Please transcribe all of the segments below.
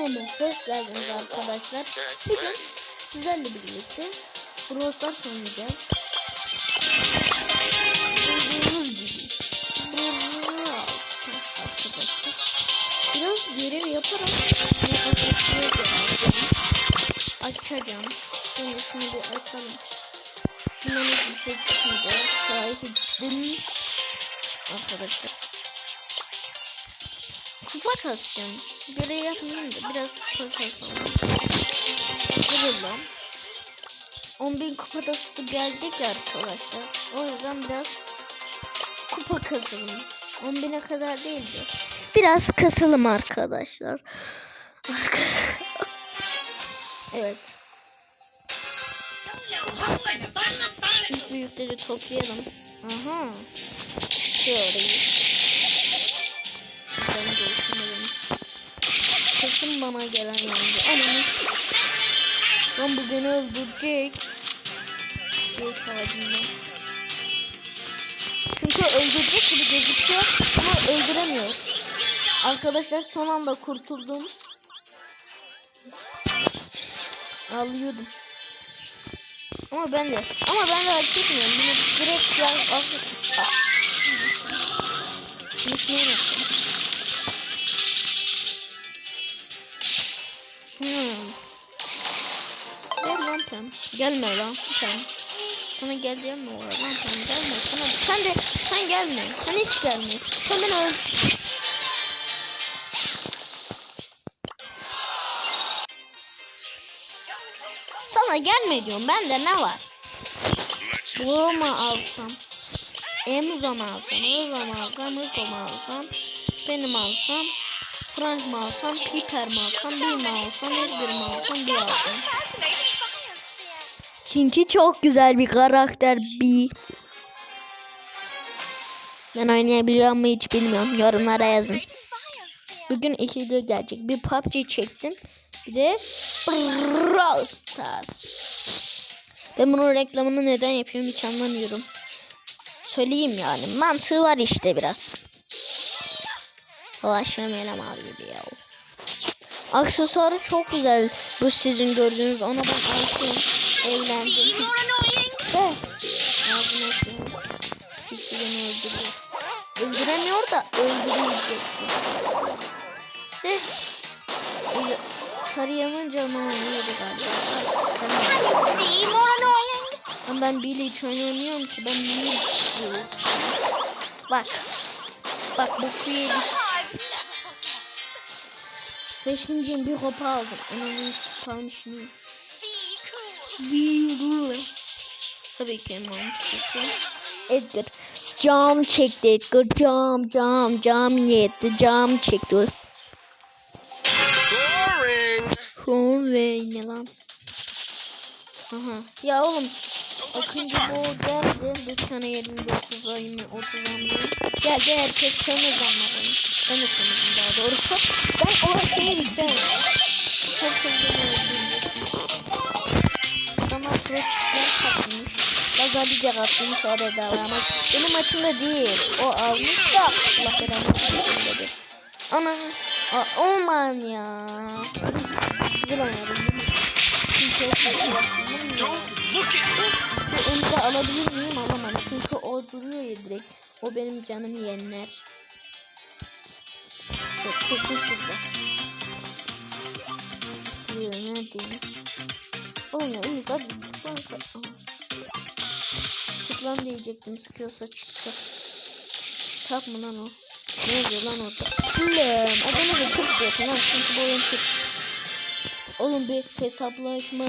kanalıma hoş geldiniz arkadaşlar. Bugün sizlerle birlikte Brawl Stars oynayacağız. Gördüğünüz gibi arkadaşlar. Biraz görev yaparak açacağım. Şimdi şunu bir açalım. Dinamik bir şey çıkınca sahibi arkadaşlar. Kupa kasacağım. Görev yapmayayım da biraz kupa kasalım. Kırılım. 10.000 kupa da sütü gelecek ya arkadaşlar. O yüzden biraz kupa kasalım. 10.000'e kadar değildi. Biraz kasalım arkadaşlar. evet. İlk büyükleri toplayalım. Aha. Şöyle. Ben de. Kesin bana gelen yandı. Ananı. Lan bu öldürecek. Bir sağcımdan. Çünkü öldürecek gibi gözüküyor ama öldüremiyor. Arkadaşlar son anda kurtuldum. Ağlıyordum. Ama ben de. Ama ben de hak etmiyorum. Bunu direkt ya. Al. Gelme lan Pem. Sana gel var lan Pem gelme. Sana, sen de sen gelme. Sen hiç gelme. Sen beni öl. Sana gelme diyorum. Bende ne var? Bu mu alsam? Emzo mu alsam? Rozo mu alsam? Rico mu alsam? Benim alsam? Frank mı alsam? Piper mi alsam? Bir mi alsam? Edgar mi alsam? Bir alsam. Çünkü çok güzel bir karakter bir. Ben oynayabiliyor mu hiç bilmiyorum. Yorumlara yazın. Bugün iki video gelecek. Bir PUBG çektim. Bir de Brawl Stars. Ben bunun reklamını neden yapıyorum hiç anlamıyorum. Söyleyeyim yani. Mantığı var işte biraz. Elem abi gibi ya. Aksesuarı çok güzel. Bu sizin gördüğünüz. Ona ben aşığım. Evlendim. De. Ağzına açıyorum. Çıktı beni öldürüyor. Öldüremiyor da öldürülecek. De. Öyle- Sarı yanınca ama yedi galiba. Ben, ben Billy hiç oynayamıyorum ki. Ben Billy Bak. Bak bu yedik. Beşinciyim bir hopa aldım. Onun kalmışını. Bir Tabii ki mantıklısı. Edgar. Cam çekti Edgar. Cam cam cam yetti. Cam çekti. Boring. Ve ne lan? Aha. Ya oğlum. Akıncı bu geldi. Bir tane 29 ayını 30 ayını. Geldi herkes sevmez onları. Ben de sevmedim daha doğrusu. Ben o şeyi isterim. Çok sevdim öldüğümde. Adamlar pratikler katmış. Lazer bir atmış oraya davranmak. Benim maçımda değil. O almış da Allah belanı dedi. Ana. Aa, Aman ya. Güzel oynadım? Çünkü o onu da alabilir miyim? Alamam. Çünkü o duruyor ya direkt. O benim canımı yenler. Çok çok çok güzel. Diyor neredeyim? Oğlum hadi tıklan tıklan. Diyecektim sıkıyorsa çıktı. Tak mı lan o? Ne yazıyor lan orada? Ulan adamı da çok diyor tamam çünkü bu oyun çok. Oğlum bir hesaplaşma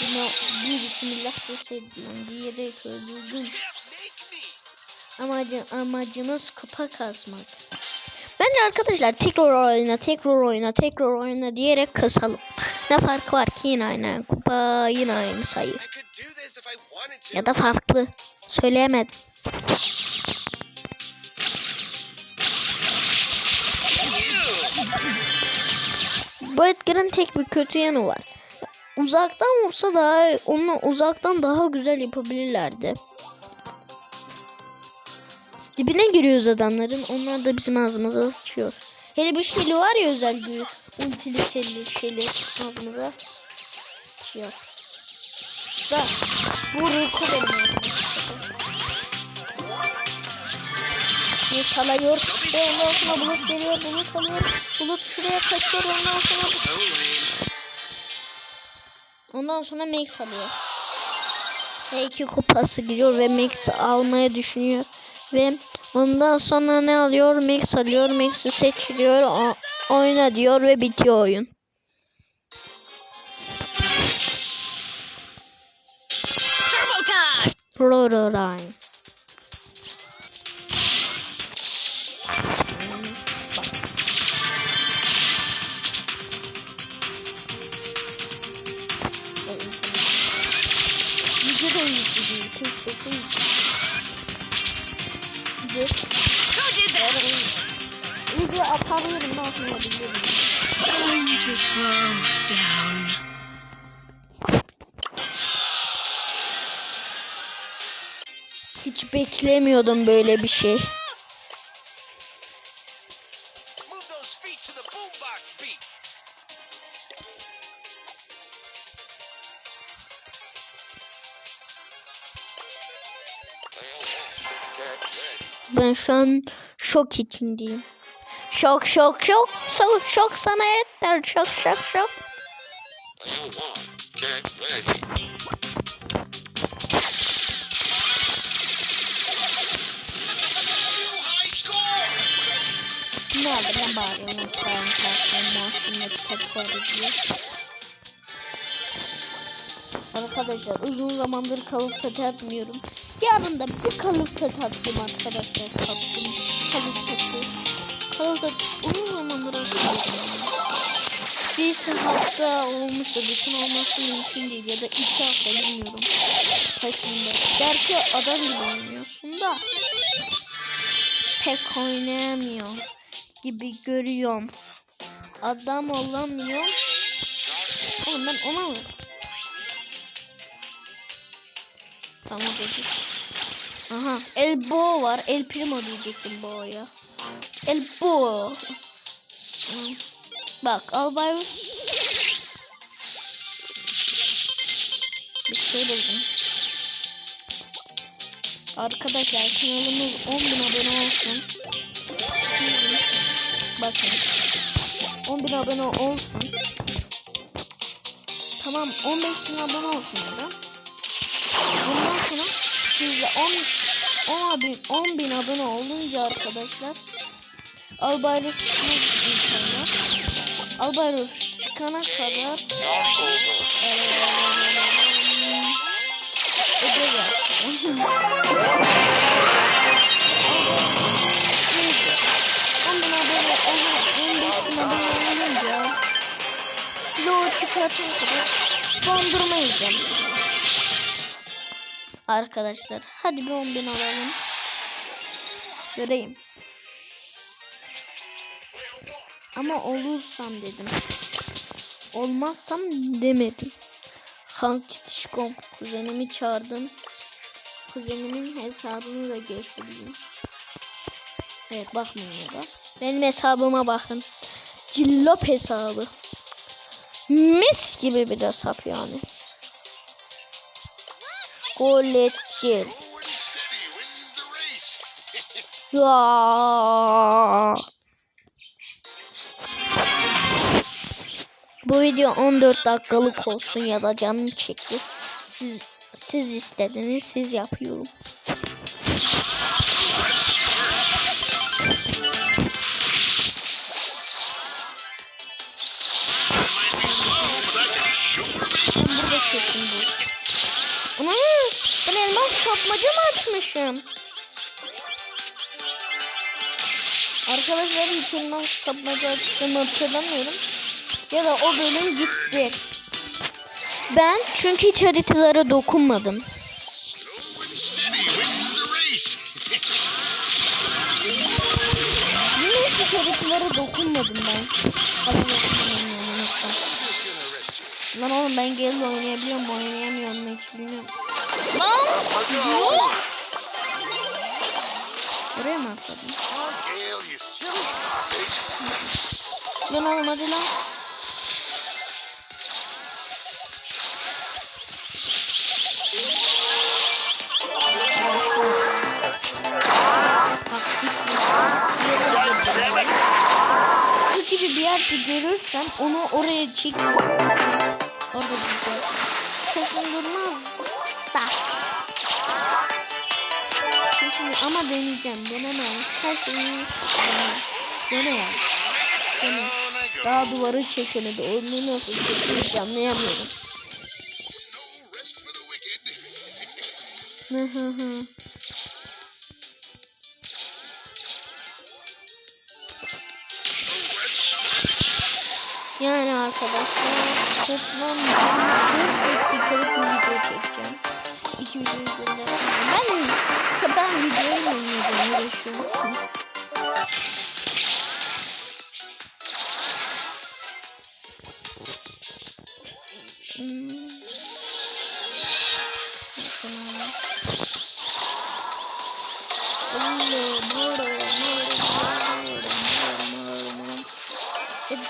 buna bir bismillah deseydim lan diyerek öldürdüm. Amacı, amacımız kupa kasmak. Bence arkadaşlar tekrar oyna, tekrar oyna, tekrar oyna diyerek kasalım. Ne farkı var ki yine aynı kupa, yine aynı sayı. Ya da farklı. Söyleyemedim. Bu Edgar'ın tek bir kötü yanı var. Uzaktan vursa daha onu uzaktan daha güzel yapabilirlerdi. Dibine giriyoruz adamların. Onlar da bizim ağzımıza sıçıyor. Hele bir şeyli var ya özel gücü. ultili şeyli şeyli ağzımıza sıçıyor. Da bu Rico benim. Ne çalıyor? Ve ondan sonra bulut geliyor, bulut alıyor. Bulut şuraya kaçıyor, ondan sonra ondan sonra Max alıyor. Ve iki kupası gidiyor ve Max almaya düşünüyor. Ve ondan sonra ne alıyor? Max alıyor. Max'i seçiliyor. o- Oyna diyor ve bitiyor oyun. Turbo time! Video Hiç beklemiyordum böyle bir şey. Ben şu an şok içindeyim. Şok şok şok şok şok sana yeter şok şok şok. Nerede ben bağırıyorum sen kalsın mahkumla tekrar diye. Arkadaşlar uzun zamandır kalıp tat atmıyorum. Yarın da bir kalıp tat attım arkadaşlar. Tattım. Kalıp tatı. Kalıp tat uzun zamandır atmıyorum. Bir hafta olmuştu. Bütün olması mümkün değil. Ya da iki hafta bilmiyorum. Kaçında. Belki adam gibi oynuyorsun da. Pek oynayamıyor gibi görüyorum. Adam olamıyor. Oğlum ben olamıyorum. Tamam dedik. Aha El Bo var. El Primo diyecektim Bo'ya. El Bo. Bak Albayus. Bir şey buldum. Arkadaşlar kanalımız 10.000 abone olsun. Bakın. 11 abone olsun. Tamam 15 bin abone olsun ya sonra siz de 10 10 bin 10 bin abone olunca arkadaşlar Albayros çıkmak inşallah. Albayros çıkana kadar eee, ödev yapacağım. 10 bin abone olur, 15 bin abone olunca Lo çıkartana kadar dondurma yiyeceğim. Arkadaşlar hadi bir 10 bin alalım. Göreyim. Ama olursam dedim. Olmazsam demedim. Kanki Tişkom kuzenimi çağırdım. Kuzenimin hesabını da geçirdim. Evet bakmayın ya da. Benim hesabıma bakın. Cillop hesabı. Mis gibi bir hesap yani. Gol et gel. Slow and steady wins the race. Ya. Bu video 14 dakikalık olsun ya da canım çekti. Siz siz istediniz, siz yapıyorum. Ben burada kesin bu. Ana ben elmas kapmaca mı açmışım? Arkadaşlar hiç elmas kapmaca açtığımı hatırlamıyorum. Ya da o bölüm gitti. Ben çünkü hiç haritalara dokunmadım. Yine hiç haritalara dokunmadım ben. Dokunmadım Lan oğlum ben Gale'le oynayabiliyorum mu oynayamıyorum mu hiç bilmiyorum. Lan! Oh, Buraya mı sausage. Lan oğlum hadi lan. Bir yerde görürsen onu oraya çek. Orada güzel. Kesin durmaz. Da. Kesin ama deneyeceğim. Denemem. Her şeyi dene. Dene. Daha duvarı çekemedi. Onu nasıl çekeceğim anlayamıyorum. Hı hı hı. Yani arkadaşlar toplam 4 dakikalık bir video çekeceğim. İki video üzerinde. Ben ben videoyla oynuyordum uğraşıyorum. Hmm.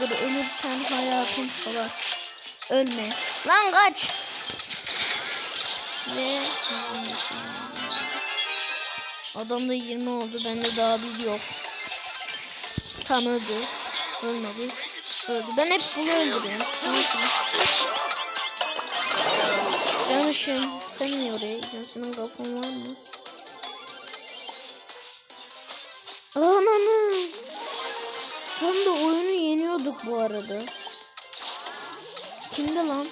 Edgar ölürsen hayatım salar. Ölme. Lan kaç. Ve Adamda 20 oldu. Bende daha bir yok. Tam öldü. Ölmedi. Öldü. Ben hep bunu öldürüyorum. Yanlışım. Sen niye oraya gidiyorsun? Kafan var mı? Ananı. Tam da oyunu yeniyorduk bu arada. Kimde lan?